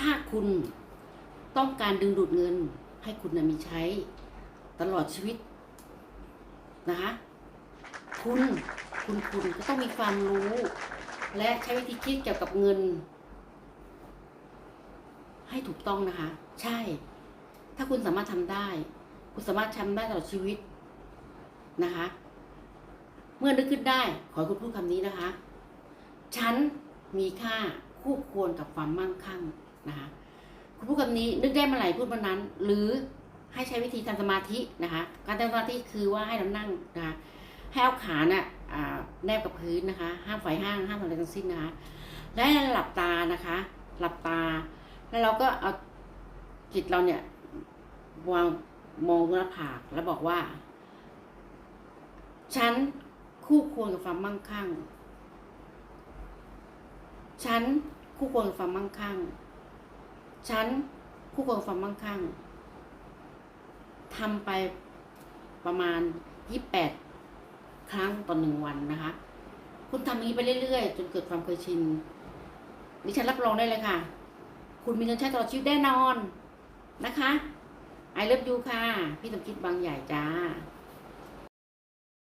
ถ้าคุณต้องการดึงดูดเงินให้คุณนะมีใช้ตลอดชีวิตนะคะคุณคุณคุณก็ต้องมีความรู้ และใช้วิธีคิดเกี่ยวกับเงิน ให้ถูกต้องนะคะ ใช่ ถ้าคุณสามารถทำได้ คุณสามารถทำได้ตลอดชีวิตนะคะ เมื่อนึกขึ้นได้ ขอคุณพูดคำนี้นะคะ ฉันมีค่าคู่ควรกับความมั่งคั่ง นะคะคุณพูดคำนี้นึกได้เมื่อไหร่พูดเมื่อนั้น หรือให้ใช้วิธีทำสมาธินะคะ การทำสมาธิคือว่าให้เรานั่งนะคะให้เอาขาเนี่ยแนบกับพื้นนะคะ ห้ามไฟห้างห้ามอะไรทั้งสิ้นนะคะและให้หลับตานะคะ หลับตา แล้วเราก็เอาจิตเราเนี่ยวางมองหน้าผากแล้วบอกว่า ฉันคู่ควรกับความมั่งคั่ง ฉันคู่ควรกับความมั่งคั่ง ฉันคู่ควรความมั่งคั่งทำไปประมาณยี่แปดครั้งต่อหนึ่งวันนะคะ คุณทำอย่างนี้ไปเรื่อยๆ จนเกิดความเคยชินดิฉันรับรองได้เลยค่ะ คุณมีเงินใช้ตลอดชีวิตแน่นอนนะคะ ไอเลิฟยูค่ะ พี่สมคิดบางใหญ่จ้า